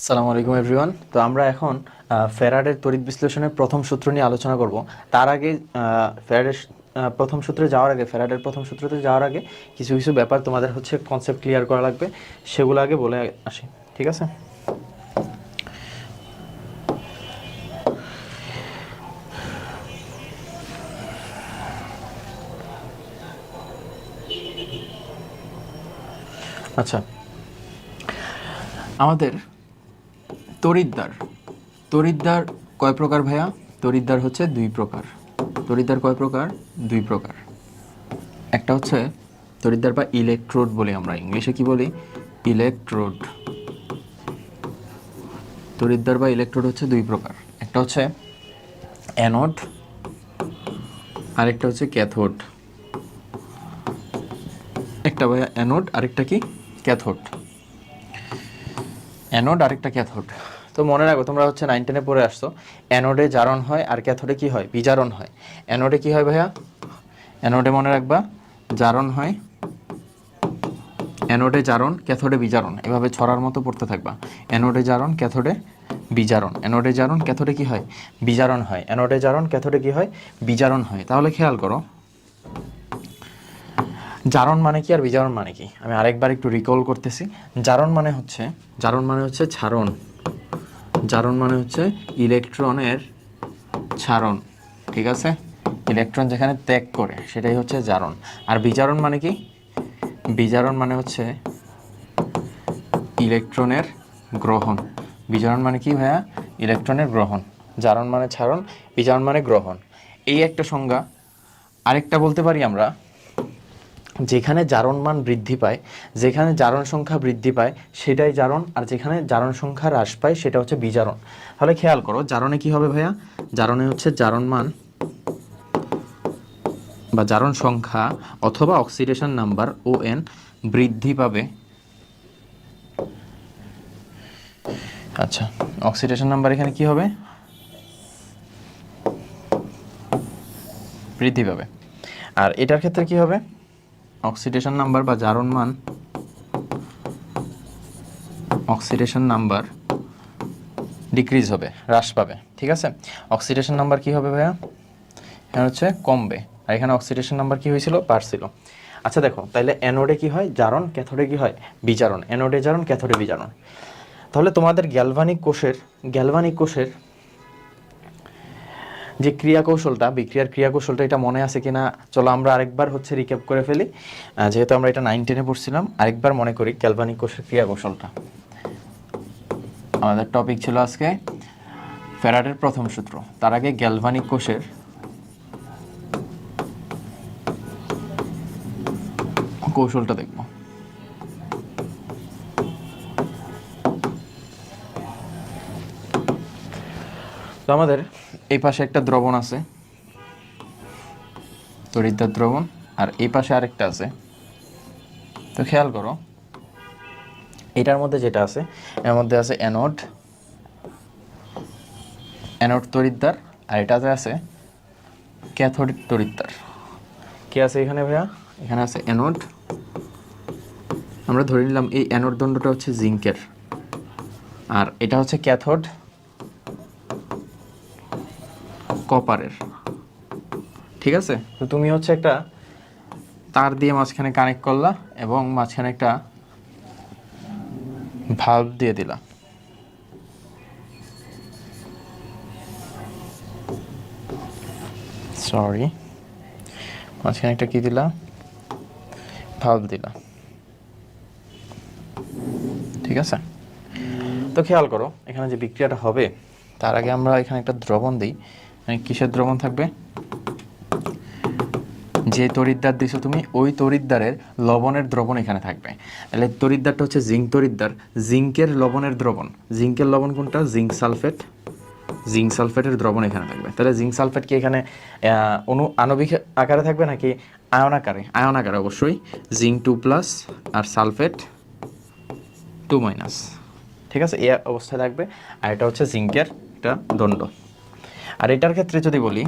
সালামু আলাইকুম এভরিওয়ান তো আমরা এখন আহ, ফ্যারাডের তড়িৎ বিশ্লেষণের প্রথম সূত্র নিয়ে আলোচনা করব। তার আগে আহ, প্রথম সূত্রে যাওয়ার আগে ফ্যারাডের প্রথম সূত্রতে যাওয়ার আগে কিছু কিছু ব্যাপার তোমাদের হচ্ছে কনসেপ্ট ক্লিয়ার করা লাগবে। সেগুলো আগে বলে আসি ঠিক আছে? আচ্ছা। আমাদের তড়িৎদ্বার তড়িৎদ্বার কয় প্রকার ভাইয়া? তড়িৎদ্বার হচ্ছে দুই প্রকার। তরিদ্দার কয় প্রকার? দুই প্রকার। একটা হচ্ছে তরিদ্দার বা ইলেকট্রোড বলি আমরা, ইংলিশে কি বলি? ইলেকট্রোড তরিদ্দার বা ইলেকট্রোড হচ্ছে দুই প্রকার। একটা হচ্ছে অ্যানোড আরেকটা হচ্ছে ক্যাথোড একটা ভাইয়া অ্যানোড আরেকটা কি? ক্যাথোড অ্যানোড আরেকটা ক্যাথোড তো মনে রাখো, তোমরা হচ্ছে নাইন টেনে পড়ে আসছো। অ্যানোডে জারণ হয় আর ক্যাথোডে কি হয়? বিজারণ হয়। অ্যানোডে কি হয় ভাইয়া? অ্যানোডে মনে রাখবা, জারণ হয় অ্যানোডে জারণ ক্যাথোডে বিজারণ। এভাবে ছড়ার মতো পড়তে থাকবা। অ্যানোডে জারণ ক্যাথোডে বিজারণ। অ্যানোডে জারণ ক্যাথোডে কি হয়? বিজারণ হয়। অ্যানোডে জারণ ক্যাথোডে কি হয়? বিজারণ হয়। তাহলে খেয়াল করো। জারণ মানে কি আর বিজারণ মানে কি? আমি আরেকবার একটু রিকল করতেছি। জারণ মানে হচ্ছে, জারণ মানে হচ্ছে ছারণ। জারণ মানে হচ্ছে ইলেকট্রনের ছারণ, ঠিক আছে? ইলেকট্রন যেখানে ত্যাগ করে, সেটাই হচ্ছে জারণ। আর বিজারণ মানে কি? বিজারণ মানে হচ্ছে ইলেকট্রনের গ্রহণ। বিজারণ মানে কি ভাইয়া? ইলেকট্রনের গ্রহণ। জারণ মানে ছারণ, বিজারণ মানে গ্রহণ। এই একটা সংজ্ঞা। আরেকটা বলতে পারি আমরা। যেখানে জারণ মান বৃদ্ধি পায়, যেখানে জারণ সংখ্যা বৃদ্ধি পায়, সেটাই জারণ, আর যেখানে জারণ সংখ্যা হ্রাস পায়, সেটা হচ্ছে বিজারণ। তাহলে খেয়াল করো, জারণে কি হবে ভাইয়া? জারণে হচ্ছে জারণ মান বা জারণ সংখ্যা অথবা অক্সিডেশন নাম্বার, ও এন, বৃদ্ধি পাবে। আচ্ছা অক্সিডেশন নাম্বার এখানে কি হবে? বৃদ্ধি পাবে। আর এটার ক্ষেত্রে কি হবে? অক্সিডেশন নাম্বার বা জারণ মান? অক্সিডেশন নাম্বার ডিক্রিজ হবে, হ্রাস পাবে, ঠিক আছে? অক্সিডেশন নাম্বার কি হবে ভাইয়া? এখানে হচ্ছে কমবে, আর এখানে অক্সিডেশন নাম্বার কি হয়েছিল? বাড়ছিল। আচ্ছা দেখো তাহলে অ্যানোডে কি হয়? জারণ ক্যাথোডে কি হয়? বিজারণ। অ্যানোডে জারণ ক্যাথোডে বিজারণ। তাহলে তোমাদের গ্যালভানিক কোষের গ্যালভানিক কোষের যে ক্রিয়া কৌশলটা বিক্রিয়ার ক্রিয়া কৌশলটা এটা মনে আছে কিনা, চলো আমরা আরেকবার হচ্ছে রিক্যাপ করে ফেলি। যেহেতু আমরা এটা নাইন টেনে পড়ছিলাম, আরেকবার মনে করি গ্যালভানিক কোষের ক্রিয়া কৌশলটা আমাদের টপিক ছিল আজকে ফ্যারাডের প্রথম সূত্র। তার আগে গ্যালভানিক কোষের কৌশলটা দেখব। তো আমাদের এই পাশে একটা দ্রবণ আছে। তরিদ্দার দ্রবণ, আর এই পাশে আরেকটা আছে। তো খেয়াল করো, এটার মধ্যে যেটা আছে, এর মধ্যে আছে অ্যানোড অ্যানোড তরিদ্দার, আর এটাতে আছে ক্যাথোড তরিদ্দার। কে আছে এখানে ভাইয়া? এখানে আছে অ্যানোড আমরা ধরে নিলাম এই অ্যানোড দণ্ডটা হচ্ছে জিঙ্কের আর এটা হচ্ছে ক্যাথোড কপারের। ঠিক আছে? তো তুমি হচ্ছে একটা তার দিয়ে মাঝখানে কানেক্ট করলা এবং মাঝখানে একটা ভাল্ব দিয়ে দিলা। সরি মাঝখানে একটা কি দিলা? ভাল্ব দিলা। ঠিক আছে? তো খেয়াল করো এখানে যে বিক্রিয়াটা হবে তার আগে আমরা এখানে একটা দ্রবণ দিই। কিসের দ্রবণ থাকবে? যে তরিদ্দার দিছো তুমি, ওই তরিদ্দারের লবণের দ্রবণ এখানে থাকবে। তাহলে তরিদ্দারটা হচ্ছে জিঙ্ক তরিদ্দার। জিঙ্কের লবণের দ্রবণ। জিঙ্কের লবণ কোনটা? Zinc sulphate. জিঙ্ক সালফেটের দ্রবণ এখানে থাকবে। তাহলে জিঙ্ক সালফেট কি এখানে অনু আণবিক আকারে থাকবে নাকি আয়ন আকারে? আয়ন আকারে অবশ্যই। জিঙ্ক টু প্লাস আর সালফেট টু মাইনাস। ঠিক আছে? এই অবস্থায় থাকবে। আর এটা হচ্ছে জিঙ্কের একটা দণ্ড। আর এটার ক্ষেত্রে যদি বলি,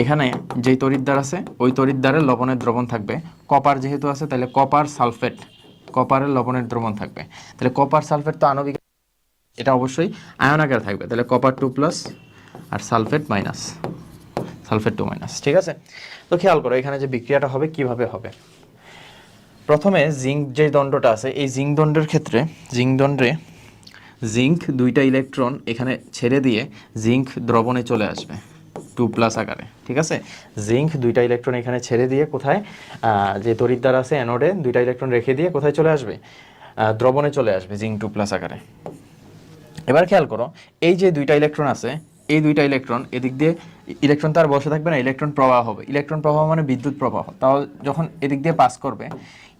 এখানে যেই তরিদ্দার আছে, ওই তরিদ্দারের লবণের দ্রবণ থাকবে। কপার যেহেতু আছে, তাহলে কপার সালফেট, কপারের লবণের দ্রবণ থাকবে। তাহলে কপার সালফেট তো আণবিক, এটা অবশ্যই আয়ন আকারে থাকবে। তাহলে কপার টু প্লাস আর sulphate minus, sulphate two minus, ঠিক আছে? তো খেয়াল করো, এখানে যে বিক্রিয়াটা হবে, কীভাবে হবে? প্রথমে জিঙ্ক যে দণ্ডটা আছে, এই জিঙ্ক দণ্ডের ক্ষেত্রে, জিঙ্ক দণ্ডে জিঙ্ক দুইটা ইলেকট্রন এখানে ছেড়ে দিয়ে জিঙ্ক দ্রবণে চলে আসবে টু প্লাস আকারে, ঠিক আছে? জিঙ্ক দুইটা ইলেকট্রন এখানে ছেড়ে দিয়ে কোথায়? যে তরিদ্দার আছে অ্যানোডে দুইটা ইলেকট্রন রেখে দিয়ে কোথায় চলে আসবে? দ্রবণে চলে আসবে জিঙ্ক টু প্লাস আকারে। এবার খেয়াল করো, এই যে দুইটা ইলেকট্রন আছে, এই দুইটা ইলেকট্রন এদিক দিয়ে ইলেকট্রন তো আর বসে থাকবে না ইলেকট্রন প্রবাহ হবে। ইলেকট্রন প্রবাহ মানে বিদ্যুৎ প্রবাহ। তাও যখন এদিক দিয়ে পাস করবে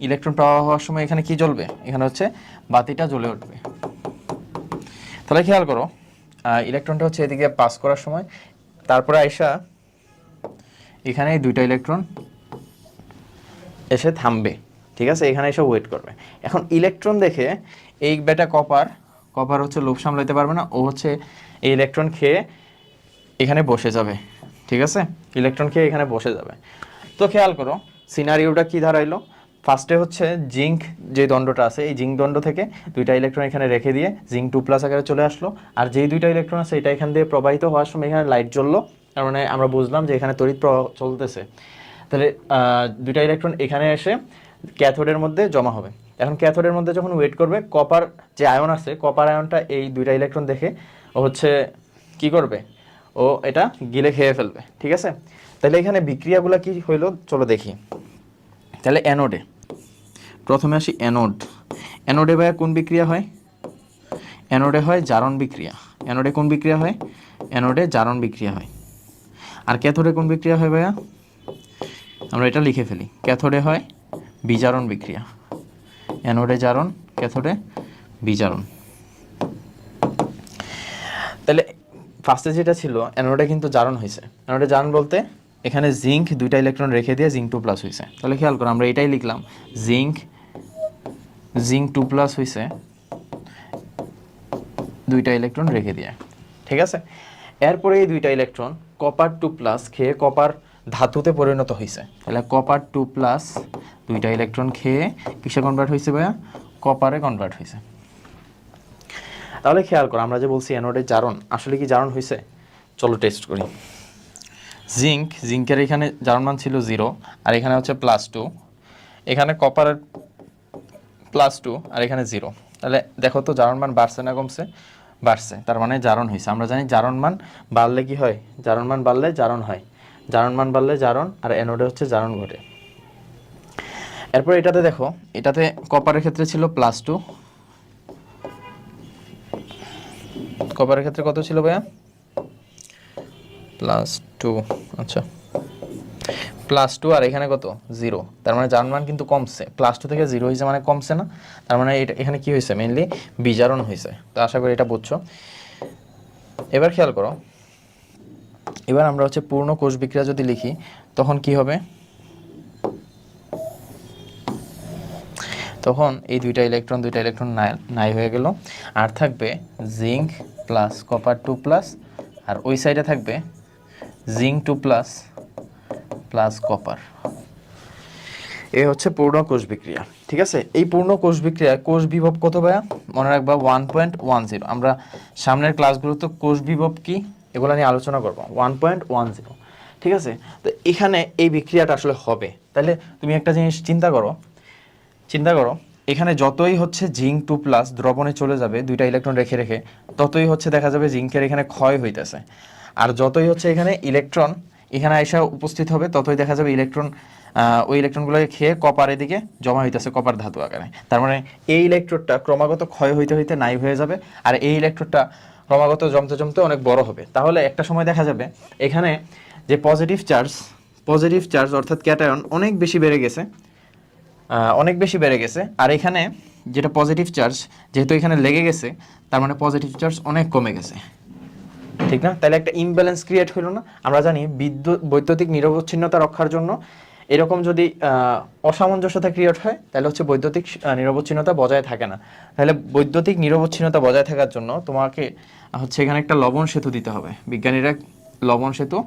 ইলেকট্রন প্রবাহ হওয়ার সময় এখানে কি জ্বলবে? এখানে হচ্ছে বাতিটা জ্বলে উঠবে। তাহলে খেয়াল করো ইলেকট্রনটা হচ্ছে এদিকে পাস করার সময়। তারপরে আইসা এখানে দুইটা ইলেকট্রন এসে থামবে, ঠিক আছে? এখানে এসে ওয়েট করবে। এখন ইলেকট্রন দেখে এই বেটা কপার কপার হচ্ছে লোভ সামলাইতে পারবে না, ও হচ্ছে এই ইলেকট্রন খেয়ে এখানে বসে যাবে, ঠিক আছে? ইলেকট্রন খেয়ে এখানে বসে যাবে। তো খেয়াল করো সিনারিওটা কি দাঁড়াইলো ফার্স্টে হচ্ছে জিঙ্ক যে দণ্ডটা আছে, এই জিঙ্ক দণ্ড থেকে দুইটা ইলেকট্রন এখানে রেখে দিয়ে জিঙ্ক টু প্লাস আকারে চলে আসলো। আর যেই দুইটা ইলেকট্রন আছে, এটা এখান দিয়ে প্রবাহিত হওয়ার সময় এখানে লাইট জ্বললো। তার মানে আমরা বুঝলাম যে এখানে তড়িৎ প্রবাহ চলতেছে। তাহলে দুইটা ইলেকট্রন এখানে এসে ক্যাথোডের মধ্যে জমা হবে। এখন ক্যাথোডের মধ্যে যখন ওয়েট করবে কপার যে আয়ন আছে কপার আয়নটা এই দুইটা ইলেকট্রন দেখে ও হচ্ছে কি করবে? ও এটা গিলে খেয়ে ফেলবে। ঠিক আছে? তাহলে এখানে বিক্রিয়াগুলো কি হইল? চলো দেখি। তাহলে অ্যানোডে প্রথমে আসি অ্যানোড। অ্যানোডে ভাইয়া কোন বিক্রিয়া হয়? অ্যানোডে হয় জারণ বিক্রিয়া। অ্যানোডে কোন বিক্রিয়া হয়? অ্যানোডে জারণ বিক্রিয়া হয়। আর ক্যাথোডে কোন বিক্রিয়া হয় ভাইয়া? আমরা এটা লিখে ফেলি। ক্যাথোডে হয় বিজারণ বিক্রিয়া। অ্যানোডে জারণ, ক্যাথোডে বিজারণ। তাহলে ফার্স্টে যেটা ছিল, অ্যানোডে কিন্তু জারণ হয়েছে। অ্যানোডে জারণ বলতে এখানে জিঙ্ক দুইটা ইলেকট্রন রেখে দিয়ে জিঙ্ক টু প্লাস হয়েছে। তাহলে খেয়াল করো, আমরা এটাই লিখলাম। জিঙ্ক জিঙ্ক টু প্লাস হয়েছে দুইটা ইলেকট্রন রেখে দিয়ে। ঠিক আছে? এরপরে এই দুইটা ইলেকট্রন কপার টু প্লাস খেয়ে কপার ধাতুতে পরিণত হয়েছে তাহলে কপার টু প্লাস দুইটা ইলেকট্রন খেয়ে কিসে কনভার্ট হয়েছে ভাইয়া? কপারে কনভার্ট হয়েছে তাহলে খেয়াল করো, আমরা যে বলছি অ্যানোডের জারণ, আসলে কি জারণ হয়েছে চলো টেস্ট করি। জিঙ্ক জিঙ্কের এখানে জারণ মান ছিল জিরো আর এখানে হচ্ছে প্লাস টু এখানে কপারের প্লাস টু আর এখানে জিরো তাহলে দেখো তো জারণ মান বাড়ছে না কমছে? বাড়ছে। তার মানে জারণ হয়েছে। আমরা জানি জারণ মান বাড়লে কি হয়? জারণ মান বাড়লে জারণ হয়। জারণ মান বাড়লে জারণ, আর অ্যানোডে হচ্ছে জারণ ঘটে। এরপর এটাতে দেখো, এটাতে কপারের ক্ষেত্রে ছিল প্লাস টু কপারের ক্ষেত্রে কত ছিল ভাইয়া? প্লাস টু আচ্ছা। প্লাস টু আর এখানে কত? জিরো তার মানে যার মান কিন্তু কমছে। প্লাস টু থেকে জিরো হয়েছে মানে কমছে না। তার মানে এটা এখানে কি হয়েছে? মেইনলি বিজারণ হয়েছে। তো আশা করি এটা বুঝছ। এবার খেয়াল করো। এবার আমরা হচ্ছে পূর্ণ কোষ বিক্রিয়া যদি লিখি, তখন কি হবে? তখন এই দুইটা ইলেকট্রন দুইটা ইলেকট্রন নাই নাই হয়ে গেল। আর থাকবে zinc plus copper two plus আর ওই সাইডে থাকবে zinc two plus plus copper. এ হচ্ছে পূর্ণ কোষ বিক্রিয়া, ঠিক আছে? এই পূর্ণ কোষ বিক্রিয়া, কোষ বিভব কত ভাইয়া? মনে রাখবা ওয়ান পয়েন্ট ওয়ান জিরো আমরা সামনের ক্লাসগুলোতে কোষ বিভব কি, এগুলো নিয়ে আলোচনা করব। ওয়ান পয়েন্ট ওয়ান জিরো ঠিক আছে? তো এখানে এই বিক্রিয়াটা আসলে হবে। তাহলে তুমি একটা জিনিস চিন্তা করো চিন্তা করো, এখানে যতই হচ্ছে জিঙ্ক টু প্লাস দ্রবণে চলে যাবে, দুইটা ইলেকট্রন রেখে রেখে, ততই হচ্ছে দেখা যাবে জিঙ্কের এখানে ক্ষয় হইতেছে। আর যতই হচ্ছে এখানে ইলেকট্রন এখানে এসে উপস্থিত হবে, ততই দেখা যাবে ইলেকট্রন ওই ইলেকট্রনগুলোকে খেয়ে কপার এদিকে জমা হইতেছে কপার ধাতু আকারে। তার মানে এই ইলেকট্রোডটা ক্রমাগত ক্ষয় হইতে হইতে নাই হয়ে যাবে, আর এই ইলেকট্রোডটা ক্রমাগত জমতে জমতে অনেক বড় হবে। তাহলে একটা সময় দেখা যাবে, এখানে যে পজিটিভ চার্জ পজিটিভ চার্জ অর্থাৎ ক্যাটায়ন অনেক বেশি বেড়ে গেছে অনেক বেশি বেড়ে গেছে, আর এখানে যেটা পজিটিভ চার্জ যেহেতু এখানে লেগে গেছে, তার মানে পজিটিভ চার্জ অনেক কমে গেছে। ঠিক না? তাহলে একটা ইমব্যালেন্স ক্রিয়েট হলো না? আমরা জানি বিদ্যুৎ, বৈদ্যুতিক নিরবচ্ছিন্নতা রক্ষার জন্য এরকম যদি অসামঞ্জস্যতা ক্রিয়েট হয়, তাহলে হচ্ছে বৈদ্যুতিক নিরবচ্ছিন্নতা বজায় থাকে না। তাহলে বৈদ্যুতিক নিরবচ্ছিন্নতা বজায় থাকার জন্য তোমাকে হচ্ছে এখানে একটা লবণ সেতু দিতে হবে। বিজ্ঞানীরা লবণ সেতু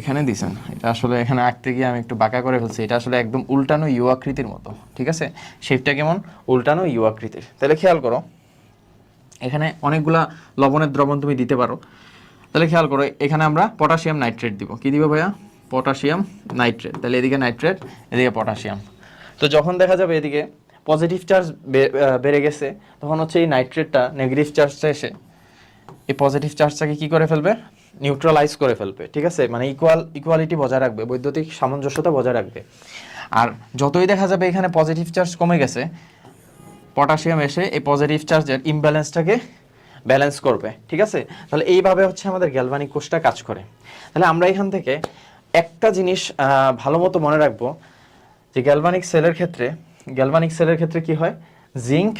এখানে দিছেন। এটা আসলে এখানে আঁকতে গিয়ে আমি একটু বাঁকা করে ফেলছি। এটা আসলে একদম উল্টানো ইউ আকৃতির মতো, ঠিক আছে? শেপটা কেমন? উল্টানো ইউ আকৃতির। তাহলে খেয়াল করো এখানে অনেকগুলা লবণের দ্রবণ তুমি দিতে পারো। তাহলে খেয়াল করো, এখানে আমরা পটাশিয়াম নাইট্রেট দিব। কি দিব ভাইয়া? পটাশিয়াম নাইট্রেট তাহলে এদিকে নাইট্রেট এদিকে পটাশিয়াম তো যখন দেখা যাবে এদিকে পজিটিভ চার্জ বেড়ে গেছে, তখন হচ্ছে এই নাইট্রেটটা নেগেটিভ চার্জটা এসে, এই পজিটিভ চার্জটাকে কি করে ফেলবে? নিউট্রালাইজ করে ফেলবে, ঠিক আছে? মানে ইকুয়াল ইকুয়ালিটি বজায় রাখবে, বৈদ্যুতিক সামঞ্জস্যতা বজায় রাখবে। আর যতই দেখা যাবে এখানে পজিটিভ চার্জ কমে গেছে পটাশিয়াম এসে এই পজিটিভ চার্জের ইমব্যালেন্সটাকে ব্যালেন্স করবে, ঠিক আছে? তাহলে এইভাবে হচ্ছে আমাদের গ্যালভানিক কোষটা কাজ করে। তাহলে আমরা এখান থেকে একটা জিনিস ভালো মতো মনে রাখব, যে গ্যালভানিক সেলের ক্ষেত্রে গ্যালভানিক সেলের ক্ষেত্রে কি হয়? জিঙ্ক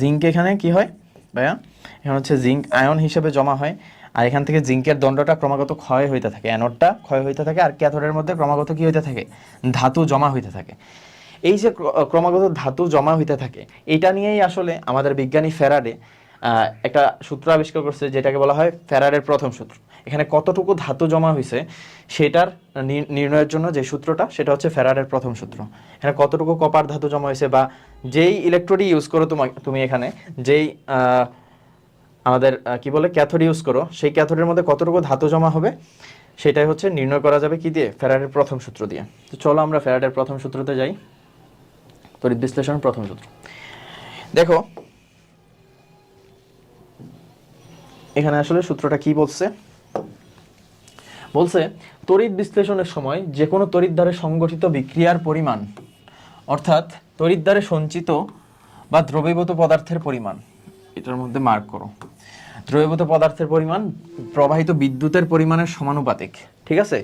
জিঙ্ক এখানে কি হয় ভাইয়া? এখানে হচ্ছে জিঙ্ক আয়ন হিসেবে জমা হয়, আর এখান থেকে জিঙ্কের দণ্ডটা ক্রমাগত ক্ষয় হইতে থাকে অ্যানোডটা ক্ষয় হইতে থাকে, আর ক্যাথোডের মধ্যে ক্রমাগত কি হইতে থাকে? ধাতু জমা হইতে থাকে। এই যে ক্রমাগত ধাতু জমা হইতে থাকে এটা নিয়েই আসলে আমাদের বিজ্ঞানী আহ, একটা সূত্র আবিষ্কার করছে যেটাকে বলা হয় ফেরারের প্রথম সূত্র। এখানে কতটুকু ধাতু জমা হয়েছে সেটার নির্ণয়ের জন্য যে সূত্রটা সেটা হচ্ছে ফেরারের প্রথম সূত্র। এখানে কতটুকু কপার ধাতু জমা হয়েছে বা যেই ইলেকট্রোডই ইউজ করো তোমা তুমি এখানে যেই আমাদের কি বলে ক্যাথোড ইউজ করো সেই ক্যাথোডের মধ্যে কতটুকু ধাতু জমা হবে সেটাই হচ্ছে নির্ণয় করা যাবে কি দিয়ে? ফেরারের প্রথম সূত্র দিয়ে। তো চলো আমরা ফেরারের প্রথম সূত্রতে যাই। তড়িৎ বিশ্লেষণ প্রথম সূত্র। দেখো, এখানে আসলে সূত্রটা কি বলছে? বলছে, তড়িৎ বিশ্লেষণের সময় যে কোনো তড়িৎ দ্বারে সংগঠিত বিক্রিয়ার পরিমাণ, অর্থাৎ তড়িৎ দ্বারে সঞ্চিত বা দ্রবীভূত পদার্থের পরিমাণ, এটার মধ্যে মার্ক করো। দ্রবীভূত পদার্থের পরিমাণ প্রবাহিত বিদ্যুতের পরিমাণের সমানুপাতিক, ঠিক আছে?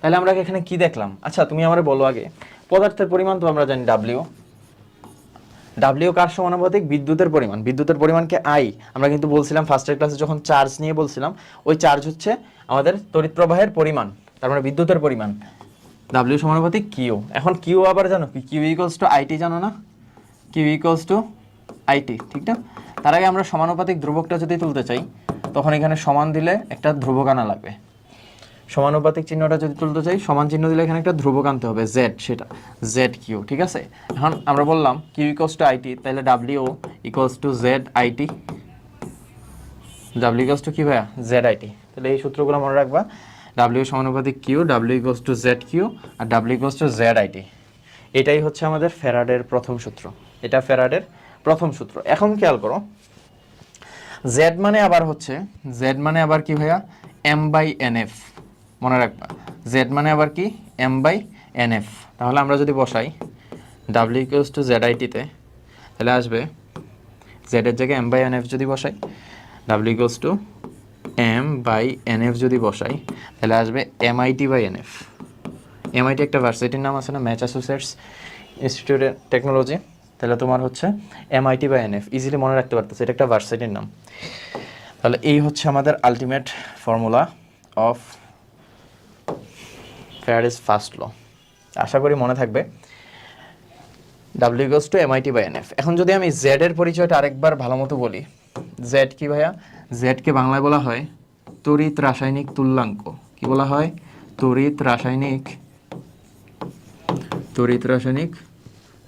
তাহলে আমরা এখানে কি দেখলাম? আচ্ছা তুমি আমারে বলো আগে। পদার্থের পরিমাণ তো আমরা জানি ডাব্লিউ ডাব্লিউ কার সমানুপাতিক বিদ্যুতের পরিমাণ। বিদ্যুতের পরিমাণকে আই আমরা কিন্তু বলছিলাম ফার্স্টের ক্লাসে যখন চার্জ নিয়ে বলছিলাম, ওই চার্জ হচ্ছে আমাদের তড়িৎ প্রবাহের পরিমাণ। তার মানে বিদ্যুতের পরিমাণ। ডাব্লিউ সমানুপাতিক কিউ এখন কিউ আবার জানো কি? কিউ ইকুয়ালস টু আইটি জানো না? কিউ ইকুয়ালস টু আইটি ঠিক না? তার আগে আমরা সমানুপাতিক ধ্রুবকটা যদি তুলতে চাই, তখন এখানে সমান দিলে একটা ধ্রুবক আনা লাগবে। সমানুপাতিক চিহ্নটা যদি তুলতে চাই, সমান চিহ্ন দিলে এখানে একটা ধ্রুবক আনতে হবে জেড সেটা জেড কিউ, ঠিক আছে? এখন আমরা বললাম কিউ ইকোয়ালস টু আইটি তাহলে W equals to Z IT W equals to কি ভাইয়া? জেড আইটি তাহলে এই সূত্রগুলো মনে রাখবা ডাব্লিউ সমানুপাতিক Q W equals to Z Q R W equals to Z IT এটাই হচ্ছে আমাদের ফেরাডের প্রথম সূত্র, এটা ফেরাডের প্রথম সূত্র। এখন খেয়াল করো জেড মানে আবার হচ্ছে জেড মানে আবার কি ভাইয়া? এম বাই এন এফ মনে রাখবা। জেড মানে আবার কি? এম বাই এন এফ তাহলে আমরা যদি বসাই ডাব্লিউ ইকুয়ালস টু জেড আইটিতে তাহলে আসবে জেড এর জায়গায় এম বাই এন এফ যদি বসাই W equals to M by N F যদি বসাই, তাহলে আসবে M IT by N F MIT একটা ভার্সিটির নাম আছে না? ম্যাচ অ্যাসোসিয়েটস ইনস্টিটিউট টেকনোলজি তাহলে তোমার হচ্ছে এমআইটি বা এনএফ ইজিলি মনে রাখতে পারতেছে, এটা একটা ভার্সিটির নাম। তাহলে এই হচ্ছে আমাদের ultimate formula of faraday's first law. আশা করি মনে থাকবে। W goes to MIT by NF এখন যদি আমি জেড এর পরিচয়টা আরেকবার ভালো মতো বলি জেড কি ভাইয়া? জেডকে বাংলায় বলা হয় তড়িৎ রাসায়নিক তুল্যাঙ্ক। কি বলা হয়? তড়িৎ রাসায়নিক তড়িৎ রাসায়নিক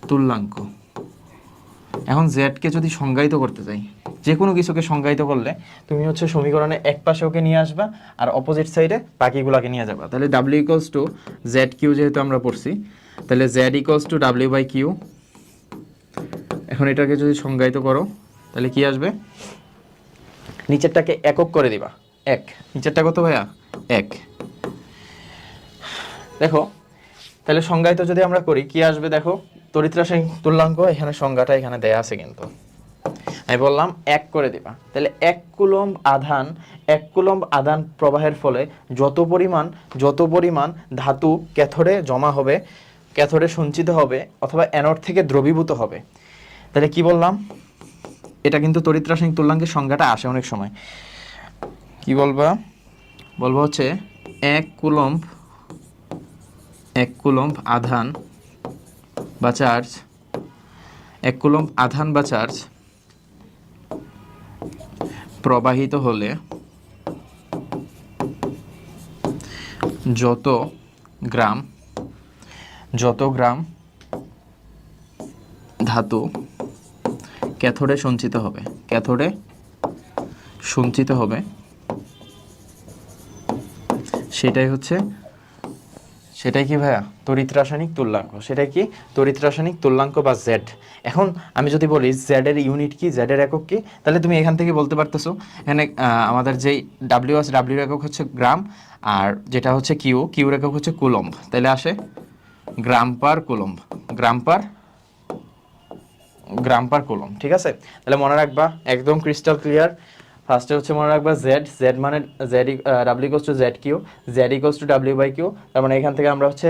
তুল্যাঙ্ক। এখন জেডকে যদি সংজ্ঞায়িত করতে চাই যে কোনো কিছুকে সংজ্ঞায়িত করলে তুমি হচ্ছে সমীকরণে এক পাশে ওকে নিয়ে আসবা আর অপোজিট সাইডে বাকিগুলোকে নিয়ে যাবা। তাহলে W equals to Z Q যেহেতু আমরা পড়ছি, তাহলে Z equals to W by Q এখন এটাকে যদি সংজ্ঞায়িত করো, তাহলে কি আসবে? নিচেরটাকে একক করে দিবা। এক। নিচেরটা কত ভাইয়া? এক। দেখো, তাহলে সংজ্ঞায়িত যদি আমরা করি, কি আসবে দেখো? রাসায়নিক তুল্যাঙ্ক, এখানে সংজ্ঞাটা এখানে দেয়া আছে কিন্তু। আমি বললাম এক করে দিবা। তাহলে এক কুলম্ব আধান, এক কুলম্ব আধান প্রবাহের ফলে যত পরিমাণ যত পরিমাণ ধাতু ক্যাথোডে জমা হবে, ক্যাথোডে সঞ্চিত হবে অথবা অ্যানোড থেকে দ্রবীভূত হবে। তাহলে কি বললাম? এটা কিন্তু তড়িৎ রাসায়নিক তুল্যাঙ্কের সংজ্ঞাটা আসে অনেক সময়। কি বলবা? বলব হচ্ছে এক কুলম্ব এক কুলম্ব আধান বা চার্জ, এক কুলম্ব আধান বা চার্জ প্রবাহিত হলে যত গ্রাম যত গ্রাম ধাতু ক্যাথোডে সঞ্চিত হবে। ক্যাথোডে সঞ্চিত হবে। সেটাই হচ্ছে সেটাই কি ভাইয়া? তড়িৎ রাসায়নিক তুল্যাঙ্ক। সেটাই কি? তড়িৎ রাসায়নিক তুল্যাঙ্ক বা জেড এখন আমি যদি বলি জেড এর ইউনিট কি? জেড এর একক কি? তাহলে তুমি এখান থেকে বলতে পারতেছো, এখানে আমাদের যেই ডাব্লিউ আছে ডাব্লিউর একক হচ্ছে গ্রাম, আর যেটা হচ্ছে কিউ কিউর একক হচ্ছে কুলম্ব। তাহলে আসে গ্রাম পার কুলম্ব। গ্রাম পার গ্রাম পার কুলম ঠিক আছে? তাহলে মনে রাখবা, একদম ক্রিস্টাল ক্লিয়ার ফার্স্টে হচ্ছে মনে রাখবা জেড জেড মানে Z W equals to Z Q Z equals to W by Q তার মানে এখান থেকে আমরা হচ্ছে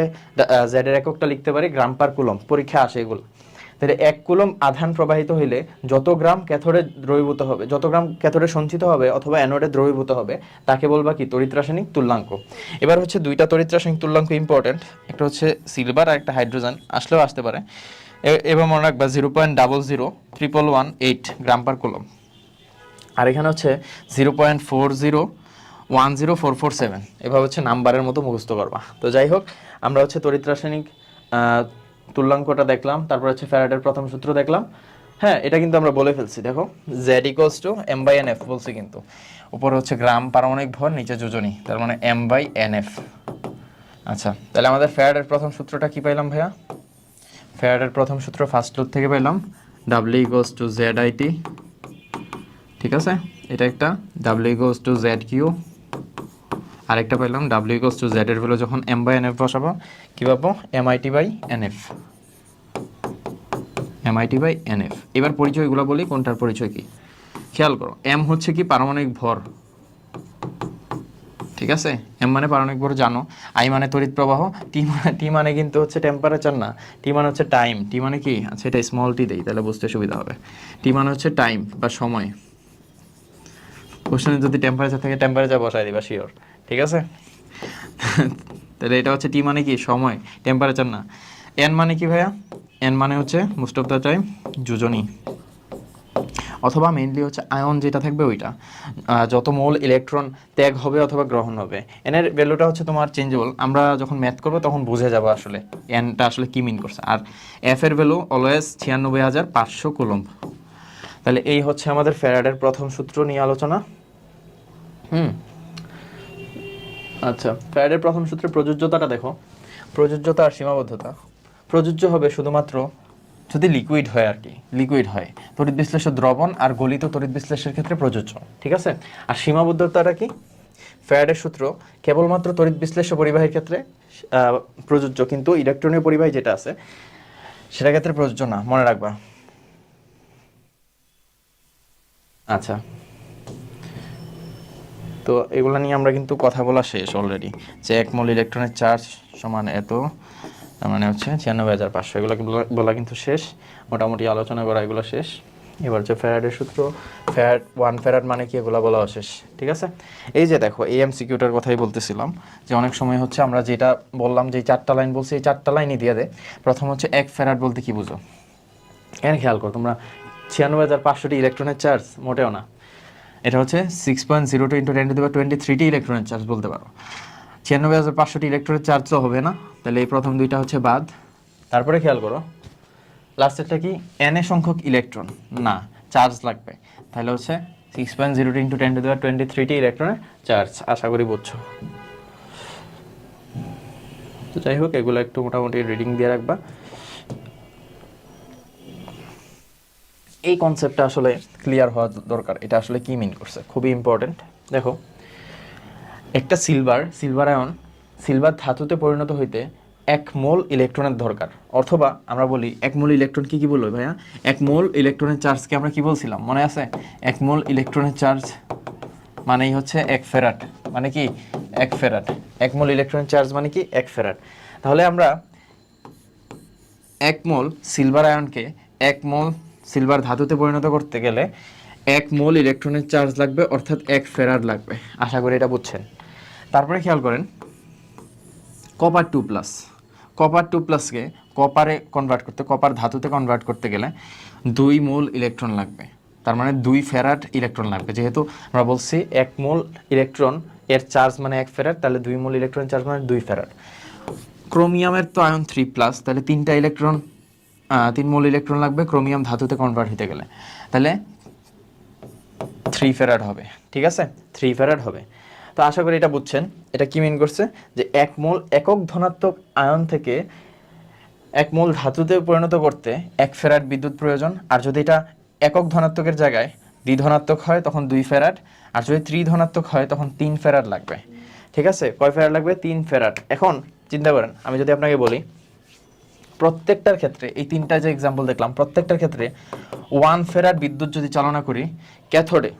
জেড এর এককটা লিখতে পারি গ্রাম পার কুলম পরীক্ষা আসে এগুলো। তাহলে এক কুলম আধান প্রবাহিত হইলে যত গ্রাম ক্যাথোডে দ্রবীভূত হবে, যত গ্রাম ক্যাথোডে সঞ্চিত হবে অথবা অ্যানোডে দ্রবীভূত হবে, তাকে বলবা কি? তড়িৎ রাসায়নিক তুল্যাঙ্ক। এবার হচ্ছে দুইটা তড়িৎ রাসায়নিক তুল্যাঙ্ক ইম্পর্টেন্ট একটা হচ্ছে সিলভার আর একটা হাইড্রোজেন আসলেও আসতে পারে। এবার মনে রাখবা zero point double zero triple one eight gram per coulomb আর এখানে হচ্ছে zero point four zero one zero four four seven এভাবে হচ্ছে নাম্বারের মতো মুখস্থ করবা। তো যাই হোক, আমরা হচ্ছে তড়িৎ রাসায়নিক তুল্যাঙ্কটা দেখলাম, তারপর হচ্ছে ফ্যারাডের প্রথম সূত্র দেখলাম। হ্যাঁ এটা কিন্তু আমরা বলে ফেলছি, দেখো। Z equals to M by N F বলছি কিন্তু। উপরে হচ্ছে গ্রাম পারমাণবিক ভর, নিচে যোজনী, তার মানে এম বাই এন এফ আচ্ছা তাহলে আমাদের ফ্যারাডের প্রথম সূত্রটা কি পাইলাম ভাইয়া? ফ্যারাডের প্রথম সূত্র ফার্স্ট লুপ থেকে পেলাম W equals to Z IT ঠিক আছে? এটা একটা W equals to Z Q. আরেকটা পেলাম ডাব্লিউ ইকোয়ালস টু জেড এর ভ্যালু যখন এম বাই এন এফ বসাবো, কী পাবো? M IT by N F M IT by N F এবার পরিচয়গুলো বলি, কোনটার পরিচয় কি? খেয়াল করো এম হচ্ছে কি পারমাণবিক ভর। ঠিক আছে? এম মানে পারমাণবিক ভর, জানো। আই মানে তড়িৎ প্রবাহ টি মানে টি মানে কিন্তু হচ্ছে টেম্পারেচার না। টি মানে হচ্ছে টাইম টি মানে কি? আচ্ছা এটা স্মল টি দেই, তাহলে বুঝতে সুবিধা হবে। টি মানে হচ্ছে টাইম বা সময়। কোশ্চেনে যদি টেম্পারেচার থাকে টেম্পারেচার বসাই দিবা শিওর ঠিক আছে? তাহলে এটা হচ্ছে টি মানে কি? সময়। টেম্পারেচার না। এন মানে কি ভাইয়া? এন মানে হচ্ছে মোস্ট অফ দ্য টাইম যোজনী। অথবা মেইনলি হচ্ছে আয়ন যেটা থাকবে ওইটা। যত মোল ইলেকট্রন ত্যাগ হবে অথবা গ্রহণ হবে। এনের ভ্যালুটা হচ্ছে তোমার চেঞ্জেবল আমরা যখন ম্যাথ করব, তখন বুঝে যাব আসলে এনটা আসলে কি মিন করছে। আর এফ এর ভ্যালু অলওয়েজ ছিয়ানব্বই হাজার পাঁচশো কুলম্ব। তাহলে এই হচ্ছে আমাদের ফ্যারাডের প্রথম সূত্র নিয়ে আলোচনা। হুম। আচ্ছা ফ্যারাডের প্রথম সূত্রে প্রযোজ্যতাটা দেখো। প্রযোজ্যতা আর সীমাবদ্ধতা। প্রযোজ্য হবে শুধুমাত্র যদি লিকুইড হয় আর কি লিকুইড হয়। তড়িৎ বিশ্লেষ্য দ্রবণ আর গলিত তড়িৎ বিশ্লেষের ক্ষেত্রে প্রযোজ্য, ঠিক আছে? আর সীমাবদ্ধতাটা কি? ফ্যারাডের সূত্র কেবলমাত্র তড়িৎ বিশ্লেষ্য পরিবাহীর ক্ষেত্রে প্রযোজ্য, কিন্তু ইলেকট্রনীয় পরিবাহী যেটা আছে, সেটা ক্ষেত্রে প্রযোজ্য না। মনে রাখবা। আচ্ছা তো এগুলো নিয়ে আমরা কিন্তু কথা বলা শেষ অলরেডি যে এক মোল ইলেকট্রনের চার্জ সমান এত মানে হচ্ছে ছিয়ানব্বই হাজার পাঁচশো। এগুলো বলা- কিন্তু শেষ। মোটামুটি আলোচনা করা এগুলো শেষ। এবার হচ্ছে ফ্যারাডের সূত্র। ফ্যারাড ওয়ান ফ্যারাড মানে কি এগুলো বলা শেষ, ঠিক আছে? এই যে দেখো, এই এমসিকিউটার কথাই বলতেছিলাম যে অনেক সময় হচ্ছে আমরা যেটা বললাম যে চারটা লাইন বলছি, এই চারটা লাইনই দিয়ে দেয় প্রথম হচ্ছে এক ফ্যারাড বলতে কি বুঝো? এখানে খেয়াল করো, তোমরা ছিয়ানব্বই হাজার পাঁচশোটি ইলেকট্রনের চার্জ মোটেও না। এটা হচ্ছে six point zero two into ten to দেওয়া টোয়েন্টি থ্রিটি ইলেকট্রনের চার্জ বলতে পারো। ছিয়ানব্বই হাজার পাঁচশোটি ইলেকট্রনের চার্জ তো হবে না, তাহলে এই প্রথম দুইটা হচ্ছে বাদ। তারপরে খেয়াল করো লাস্টেরটা কি? এন সংখ্যক ইলেকট্রন না চার্জ লাগবে। তাহলে হচ্ছে six point zero two into ten to দেওয়া টোয়েন্টি থ্রিটি ইলেকট্রনের চার্জ আশা করি বুঝছ। তো যাই হোক, এগুলো একটু মোটামুটি রিডিং দিয়ে রাখবা। এই কনসেপ্টটা আসলে ক্লিয়ার হওয়া দরকার। এটা আসলে কি মিন করছে? খুবই ইম্পর্টেন্ট দেখো, একটা সিলভার সিলভার আয়ন সিলভার ধাতুতে পরিণত হইতে এক মোল ইলেকট্রনের দরকার। অথবা আমরা বলি, এক মোল ইলেকট্রন কি কি বলব ভাইয়া? এক মোল ইলেকট্রনের চার্জকে আমরা কি বলছিলাম? মনে আছে? এক মোল ইলেকট্রনের চার্জ মানেই হচ্ছে এক ফেরাট মানে কি? এক ফেরাট এক মোল ইলেকট্রনের চার্জ মানে কি? এক ফেরাট তাহলে আমরা এক মোল সিলভার আয়নকে এক মোল সিলভার ধাতুতে পরিণত করতে গেলে এক মোল ইলেকট্রনের চার্জ লাগবে, অর্থাৎ এক ফেরার লাগবে। আশা করি এটা বুঝছেন। তারপরে খেয়াল করেন copper two plus copper two প্লাসকে কপারে কনভার্ট করতে কপার ধাতুতে কনভার্ট করতে গেলে দুই মোল ইলেকট্রন লাগবে। তার মানে দুই ফেরাট ইলেকট্রন লাগবে। যেহেতু আমরা বলছি এক মোল ইলেকট্রন এর চার্জ মানে এক ফেরার, তাহলে দুই মোল ইলেকট্রন চার্জ মানে দুই ফেরার। ক্রোমিয়ামের তো আয়ন থ্রি প্লাস তাহলে তিনটা ইলেকট্রন তিন মোল ইলেকট্রন লাগবে ক্রোমিয়াম ধাতুতে কনভার্ট হতে গেলে। তাহলে থ্রি ফেরাড হবে, ঠিক আছে? থ্রি ফেরাড হবে। তো আশা করি এটা বুঝছেন। এটা কি মিন করছে? যে এক মোল একক ধনাত্মক আয়ন থেকে এক মোল ধাতুতে পরিণত করতে এক ফেরাড বিদ্যুৎ প্রয়োজন। আর যদি এটা একক ধনাত্মকের জায়গায় দ্বিধনাত্মক হয়, তখন দুই ফেরাড আর যদি ত্রিধনাত্মক হয়, তখন তিন ফেরাড লাগবে। ঠিক আছে? কয় ফেরাড লাগবে? তিন ফেরাড এখন চিন্তা করেন, আমি যদি আপনাকে বলি প্রত্যেকটার ক্ষেত্রে, এই তিনটা যে এক্সাম্পল দেখলাম, প্রত্যেকটার ক্ষেত্রে ওয়ান ফেরার বিদ্যুৎ যদি চালনা করি ক্যাথোডে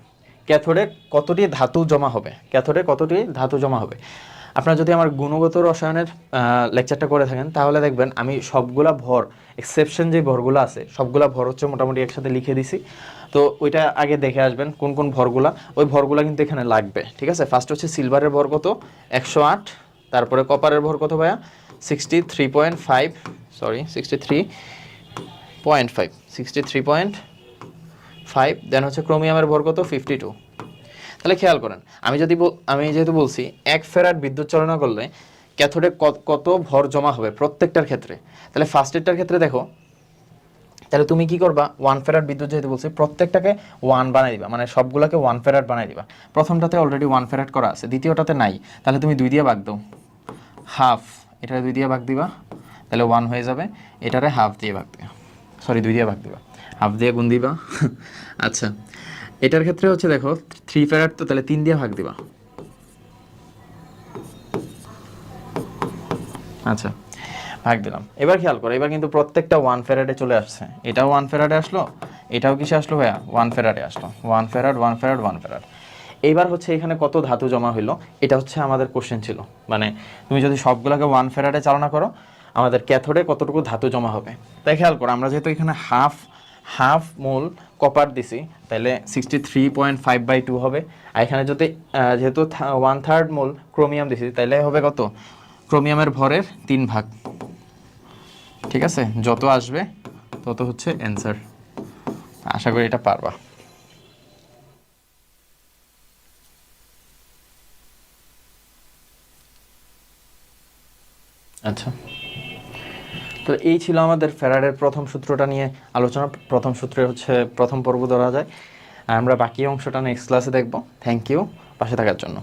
ক্যাথোডে কতটি ধাতু জমা হবে? ক্যাথোডে কতটি ধাতু জমা হবে? আপনারা যদি আমার গুণগত রসায়নের লেকচারটা করে থাকেন, তাহলে দেখবেন আমি সবগুলা ভর এক্সেপশন যে ভরগুলো আছে, সবগুলা ভর হচ্ছে মোটামুটি একসাথে লিখে দিছি। তো ওইটা আগে দেখে আসবেন কোন কোন ভরগুলা, ওই ভরগুলা কিন্তু এখানে লাগবে, ঠিক আছে? ফার্স্ট হচ্ছে সিলভারের ভর কত? একশো আট, তারপরে কপারের ভর কত ভাইয়া? Sixty three point five sorry sixty three point five sixty point five then হচ্ছে ক্রোমিয়ামের ভর কত? ফিফটি টু তাহলে খেয়াল করেন, আমি যদি আমি যেহেতু বলছি, এক ফেরাট বিদ্যুৎ চালনা করলে ক্যাথোডে কত- ভর জমা হবে প্রত্যেকটার ক্ষেত্রে? তাহলে ফার্স্ট ফার্স্টেরটার ক্ষেত্রে দেখো, তাহলে তুমি কি করবা? ওয়ান ফেরাট বিদ্যুৎ যেহেতু বলছি, প্রত্যেকটাকে ওয়ান বানাই দিবা মানে সবগুলোকে ওয়ান ফেরাট বানাই দিবা। প্রথমটাতে অলরেডি ওয়ান ফেরাট করা আছে, দ্বিতীয়টাতে নাই। তাহলে তুমি দুই দিয়ে ভাগ দাও। হাফ এটা দুই দিয়ে ভাগ দিবা। তাহলে ওয়ান হয়ে যাবে। এটারে হাফ দিয়ে ভাগ দিবা সরি দুই দিয়ে ভাগ দিবা। হাফ দিয়ে গুণ দিবা। আচ্ছা। এটার ক্ষেত্রে হচ্ছে দেখো থ্রি ফেরাট তো তাহলে তিন দিয়ে ভাগ দিবা। আচ্ছা ভাগ দিলাম। এবার খেয়াল করো, এবার কিন্তু প্রত্যেকটা ওয়ান ফেরাডে চলে আসছে। এটাও ওয়ান ফেরাডে আসলো, এটাও কিসে আসলো ভাইয়া? ওয়ান ফেরাডে আসলো। One faraday one faraday one faraday এইবার হচ্ছে এখানে কত ধাতু জমা হইল, এটা হচ্ছে আমাদের কোশ্চেন ছিল। মানে তুমি যদি সবগুলোকে ওয়ান ফেরাডে চালনা করো আমাদের ক্যাথোডে কতটুকু ধাতু জমা হবে? তাই খেয়াল করো, আমরা যেহেতু এখানে হাফ হাফ মোল কপার দিছি তাহলে sixty three point five by two হবে। আর এখানে যদি যেহেতু ওয়ান থার্ড মোল ক্রোমিয়াম দিছি তাহলে হবে কত? ক্রোমিয়ামের ভরের তিন ভাগ। ঠিক আছে? যত আসবে, তত হচ্ছে অ্যান্সার আশা করি এটা পারবা। আচ্ছা। তো এই ছিল আমাদের ফেরারের প্রথম সূত্রটা নিয়ে আলোচনা। প্রথম সূত্রে হচ্ছে প্রথম পর্ব ধরা যায়। আর আমরা বাকি অংশটা নেক্সট ক্লাসে দেখব। থ্যাংক ইউ পাশে থাকার জন্য।